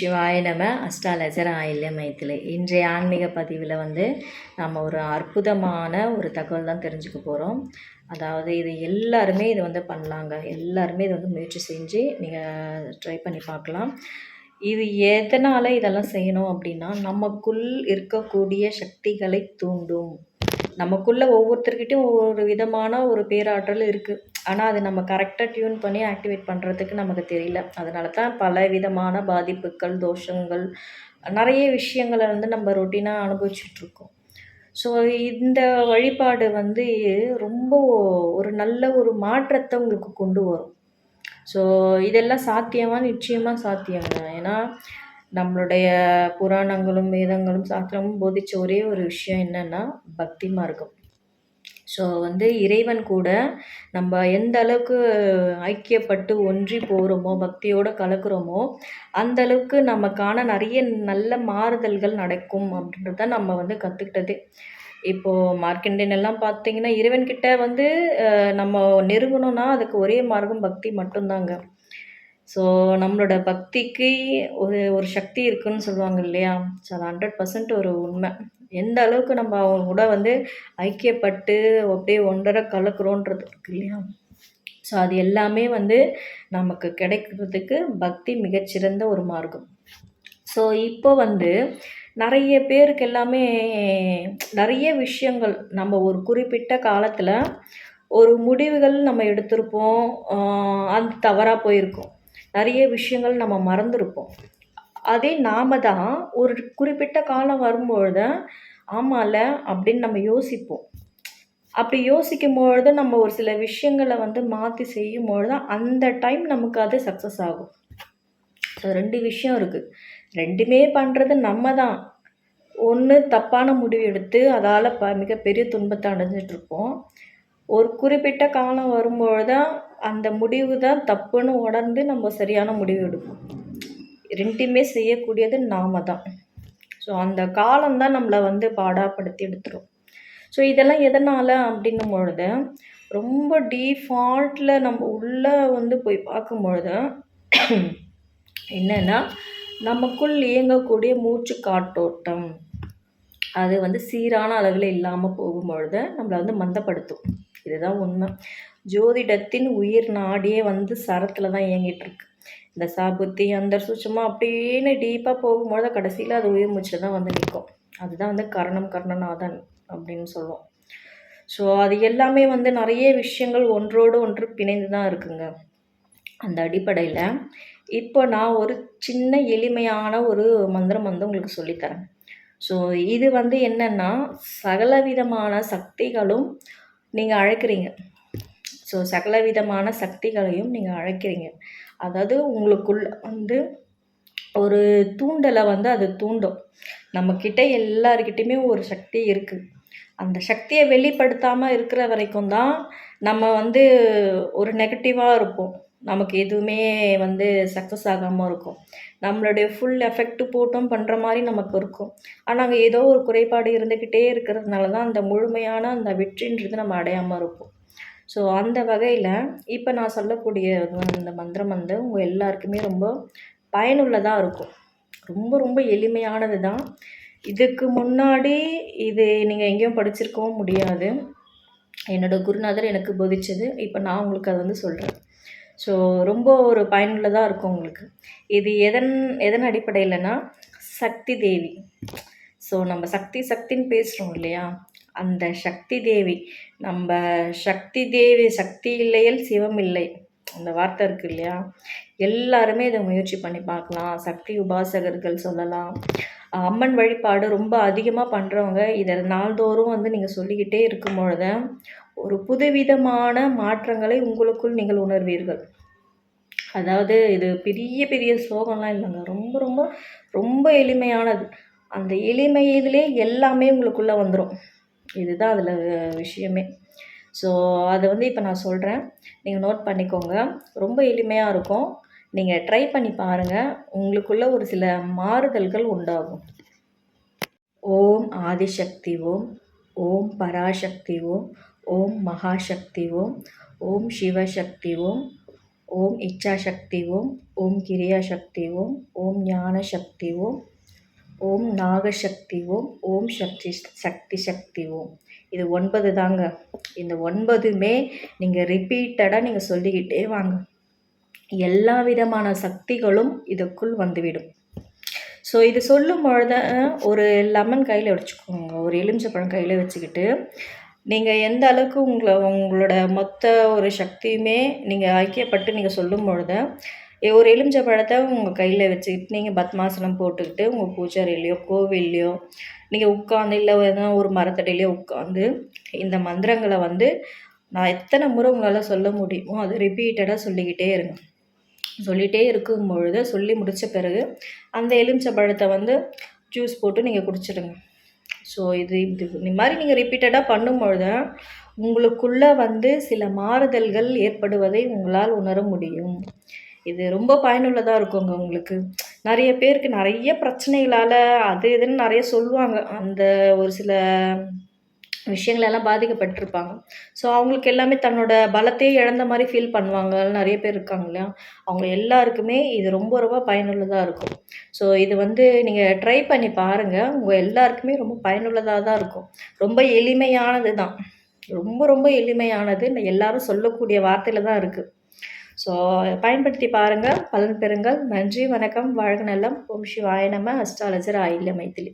சிவாய நம அஷ்டாலஜர் ஆயில்ய மைத்திலே இன்றைய ஆன்மீக பதிவில் வந்து நம்ம ஒரு அற்புதமான ஒரு தகவல் தான் தெரிஞ்சுக்க போகிறோம் அதாவது இது எல்லாருமே இது வந்து பண்ணலாங்க. எல்லாருமே இது வந்து முயற்சி செஞ்சு நீங்கள் ட்ரை பண்ணி பார்க்கலாம். இது எதனால் இதெல்லாம் செய்யணும் அப்படின்னா நமக்குள் இருக்கக்கூடிய சக்திகளை தூண்டும். நமக்குள்ளே ஒவ்வொருத்தர்கிட்டையும் ஒவ்வொரு விதமான ஒரு பேராற்றல் இருக்குது ஆனால் அது நம்ம கரெக்டாக டியூன் பண்ணி ஆக்டிவேட் பண்ணுறதுக்கு நமக்கு தெரியல. அதனால தான் பல விதமான பாதிப்புகள் தோஷங்கள் நிறைய விஷயங்களை வந்து நம்ம ரொட்டீனாக அனுபவிச்சுட்ருக்கோம் ஸோ இந்த வழிபாடு வந்து ரொம்ப ஒரு நல்ல ஒரு மாற்றத்தை உங்களுக்கு கொண்டு வரும். ஸோ இதெல்லாம் சாத்தியமாக நிச்சயமாக சாத்தியங்க. ஏன்னா நம்மளுடைய புராணங்களும் வேதங்களும் சாத்திரமும் போதித்த ஒரே ஒரு விஷயம் என்னென்னா பக்தி மார்க்கம். ஸோ வந்து இறைவன் கூட நம்ம எந்த அளவுக்கு ஐக்கியப்பட்டு ஒன்றி போகிறோமோ பக்தியோடு கலக்கிறோமோ அந்த அளவுக்கு நமக்கான நிறைய நல்ல மாறுதல்கள் நடக்கும் அப்படின்றத நம்ம வந்து கற்றுக்கிட்டது இப்போது மார்க்கண்டன் எல்லாம் பார்த்தீங்கன்னா இறைவன்கிட்ட வந்து நம்ம நெருங்கணும்னா அதுக்கு ஒரே மார்க்கம் பக்தி மட்டும்தாங்க. ஸோ நம்மளோட பக்திக்கு ஒரு ஒரு சக்தி இருக்குன்னு சொல்லுவாங்க இல்லையா? ஸோ அது ஹண்ட்ரட் பர்சன்ட் ஒரு உண்மை. எந்த அளவுக்கு நம்ம அவங்க கூட வந்து ஐக்கியப்பட்டு அப்படியே ஒன்றரை கலக்குறோன்றது இருக்கு இல்லையா? ஸோ அது எல்லாமே வந்து நமக்கு கிடைக்கிறதுக்கு பக்தி மிகச்சிறந்த ஒரு மார்க்கம். ஸோ இப்போ வந்து நிறைய பேருக்கு எல்லாமே நிறைய விஷயங்கள் நம்ம ஒரு குறிப்பிட்ட காலத்தில் ஒரு முடிவுகள் நம்ம எடுத்திருப்போம் அது தவறாக போயிருக்கோம். நிறைய விஷயங்கள் நம்ம மறந்துருப்போம். அதே நாம தான் ஒரு குறிப்பிட்ட காலம் வரும்பொழுது ஆமாம்ல அப்படின்னு நம்ம யோசிப்போம். அப்படி யோசிக்கும் பொழுது நம்ம ஒரு சில விஷயங்களை வந்து மாற்றி செய்யும் பொழுது அந்த டைம் நமக்கு அது சக்ஸஸ் ஆகும். ஸோ ரெண்டு விஷயம் இருக்குது ரெண்டுமே பண்ணுறது நம்ம தான். ஒன்று தப்பான முடிவு எடுத்து அதால் ப மிகப்பெரிய துன்பத்தை அடைஞ்சிட்ருப்போம் ஒரு குறிப்பிட்ட காலம் வரும்பொழுது அந்த முடிவு தான் தப்புன்னு உணர்ந்து நம்ம சரியான முடிவு எடுப்போம். ரெண்டுமே செய்யக்கூடியது நாம தான் ஸோ அந்த காலம் தான் நம்மளை வந்து பாடாப்படுத்தி எடுத்துரும். ஸோ இதெல்லாம் எதனால் அப்படின்னும் பொழுது ரொம்ப டீஃபால்ட்டில் நம்ம உள்ளே வந்து போய் பார்க்கும் பொழுது என்னென்னா நமக்குள் இயங்கக்கூடிய மூச்சு காட்டோட்டம் அது வந்து சீரான அளவில் இல்லாமல் போகும்பொழுது நம்மளை வந்து மந்தப்படுத்தும். இதுதான் உண்மை. ஜோதிடத்தின் உயிர் நாடியே வந்து சரத்தில் தான் இயங்கிட்டுருக்கு இந்த சாபுத்தி அந்த சுச்சமாக அப்படின்னு டீப்பாக போகும்பொழுது கடைசியில் அது உயிர் மூச்சில் தான் வந்து நிற்கும் அதுதான் வந்து கரணம் கர்ணநாதன் அப்படின்னு சொல்லுவோம். ஸோ அது எல்லாமே வந்து நிறைய விஷயங்கள் ஒன்றோடு ஒன்று பிணைந்து தான் இருக்குங்க. அந்த அடிப்படையில் இப்போ நான் ஒரு சின்ன எளிமையான ஒரு மந்திரம் வந்து உங்களுக்கு சொல்லித்தரேன். ஸோ இது வந்து என்னென்னா சகல விதமான சக்திகளும் நீங்கள் அழைக்கிறீங்க. ஸோ சகல விதமான சக்திகளையும் நீங்கள் அழைக்கிறீங்க. அதாவது உங்களுக்குள்ள வந்து ஒரு தூண்டலை வந்து அது தூண்டும். நம்மக்கிட்ட எல்லாருக்கிட்டேயுமே ஒரு சக்தி இருக்குது அந்த சக்தியை வெளிப்படுத்தாமல் இருக்கிற வரைக்கும் தான் நம்ம வந்து ஒரு நெகட்டிவாக இருப்போம். நமக்கு எதுவுமே வந்து சக்ஸஸ் ஆகாமல் இருக்கும். நம்மளுடைய ஃபுல் எஃபெக்ட் போட்டும் பண்ணுற மாதிரி நமக்கு இருக்கும். ஆனால் அங்கே ஏதோ ஒரு குறைபாடு இருந்துக்கிட்டே இருக்கிறதுனால தான் அந்த முழுமையான அந்த வெற்றின்றது நம்ம அடையாமல் இருப்போம். ஸோ அந்த வகையில் இப்போ நான் சொல்லக்கூடிய அந்த மந்திரம் வந்து உங்கள் எல்லாருக்குமே ரொம்ப பயனுள்ளதாக இருக்கும். ரொம்ப ரொம்ப எளிமையானது தான் இதுக்கு முன்னாடி இது நீங்கள் எங்கேயும் படிச்சிருக்கவும் முடியாது. என்னோடய குருநாதர் எனக்கு போதிச்சது. இப்போ நான் உங்களுக்கு அதை வந்து சொல்கிறேன் ஸோ ரொம்ப ஒரு பயனுள்ளதாக இருக்கும் உங்களுக்கு. இது எதன் எதன் அடிப்படையில்னா சக்தி தேவி. ஸோ நம்ம சக்தி சக்தின்னு பேசுகிறோம் இல்லையா? அந்த சக்தி தேவி. நம்ம சக்தி தேவி சக்தி இல்லையல் சிவம் இல்லை. அந்த வார்த்தை இருக்குது இல்லையா? எல்லாருமே இதை முயற்சி பண்ணி பார்க்கலாம். சக்தி உபாசகர்கள் சொல்லலாம். அம்மன் வழிபாடு ரொம்ப அதிகமாக பண்ணுறவங்க இதை நாள்தோறும் வந்து நீங்கள் சொல்லிக்கிட்டே இருக்கும் பொழுது ஒரு புதுவிதமான மாற்றங்களை உங்களுக்குள் நீங்கள் உணர்வீர்கள். அதாவது இது பெரிய பெரிய ஸ்லோகம்லாம் இல்லைங்க. ரொம்ப ரொம்ப ரொம்ப எளிமையானது. அந்த எளிமையிலே எல்லாமே உங்களுக்குள்ளே வந்துடும் இதுதான் அதில் விஷயமே. ஸோ அதை வந்து இப்போ நான் சொல்கிறேன் நீங்கள் நோட் பண்ணிக்கோங்க. ரொம்ப எளிமையாக இருக்கும். நீங்கள் ட்ரை பண்ணி பாருங்கள் உங்களுக்குள்ள ஒரு சில மாறுதல்கள் உண்டாகும். ஓம் ஆதிசக்தி ஓம் ஓம் பராசக்தி ஓம் ஓம் மகாசக்தி ஓம் ஓம் சிவசக்தி ஓம் ஓம் இச்சாசக்தி ஓம் ஓம் கிரியாசக்தி ஓம் ஓம் ஞானசக்தி ஓம் ஓம் நாகசக்தி ஓம் ஓம் சக்தி சக்தி சக்தி ஓம். இது ஒன்பது தாங்க. இந்த ஒன்பதுமே நீங்கள் ரிப்பீட்டடாக நீங்கள் சொல்லிக்கிட்டே வாங்க. எல்லா விதமான சக்திகளும் இதுக்குள் வந்துவிடும். ஸோ இது சொல்லும் பொழுது ஒரு லெமன் கையில் வச்சுக்கோங்க. ஒரு எலுமிச்சப்பழம் கையில் வச்சுக்கிட்டு நீங்கள் எந்த அளவுக்கு உங்களை உங்களோட மொத்த ஒரு சக்தியுமே நீங்கள் ஐக்கியப்பட்டு நீங்கள் சொல்லும் பொழுது ஒரு எலுமிச்சை பழத்தை உங்கள் கையில் வச்சுக்கிட்டு நீங்கள் பத்மாசனம் போட்டுக்கிட்டு உங்கள் பூஜாரிலையோ கோவில்லையோ நீங்கள் உட்காந்து இல்லை எதனா ஒரு மரத்தடியிலையோ உட்காந்து இந்த மந்திரங்களை வந்து நான் எத்தனை முறை உங்களால் சொல்ல முடியுமோ அதை ரிப்பீட்டடாக சொல்லிக்கிட்டே இருங்க. சொல்லிகிட்டே இருக்கும் பொழுது சொல்லி முடித்த பிறகு அந்த எலுமிச்சை பழத்தை வந்து ஜூஸ் போட்டு நீங்கள் குடிச்சிடுங்க. ஸோ இது இது இந்த மாதிரி நீங்கள் ரிப்பீட்டடாக பண்ணும்பொழுது உங்களுக்குள்ளே வந்து சில மாறுதல்கள் ஏற்படுவதை உங்களால் உணர முடியும். இது ரொம்ப பயனுள்ளதாக இருக்குங்க உங்களுக்கு. நிறைய பேருக்கு நிறைய பிரச்சனைகளால் அது இதுன்னு நிறைய சொல்லுவாங்க. அந்த ஒரு சில விஷயங்களெல்லாம் பாதிக்கப்பட்டிருப்பாங்க. ஸோ அவங்களுக்கு எல்லாமே தன்னோட பலத்தையே இழந்த மாதிரி ஃபீல் பண்ணுவாங்க. நிறைய பேர் இருக்காங்க இல்லையா? அவங்க எல்லாருக்குமே இது ரொம்ப ரொம்ப பயனுள்ளதாக இருக்கும். ஸோ இது வந்து நீங்கள் ட்ரை பண்ணி பாருங்கள் உங்கள் எல்லாருக்குமே ரொம்ப பயனுள்ளதாக தான் இருக்கும். ரொம்ப எளிமையானது தான் ரொம்ப ரொம்ப எளிமையானது. எல்லாரும் சொல்லக்கூடிய வார்த்தையில் தான் இருக்குது ஸோ பயன்படுத்தி பாருங்கள் பலன் பெறுங்கள். நன்றி வணக்கம் வாழ்க நலம். ஓம் சிவாய நம அஸ்ட்ராலஜர் ஆயில்ய மைத்திலி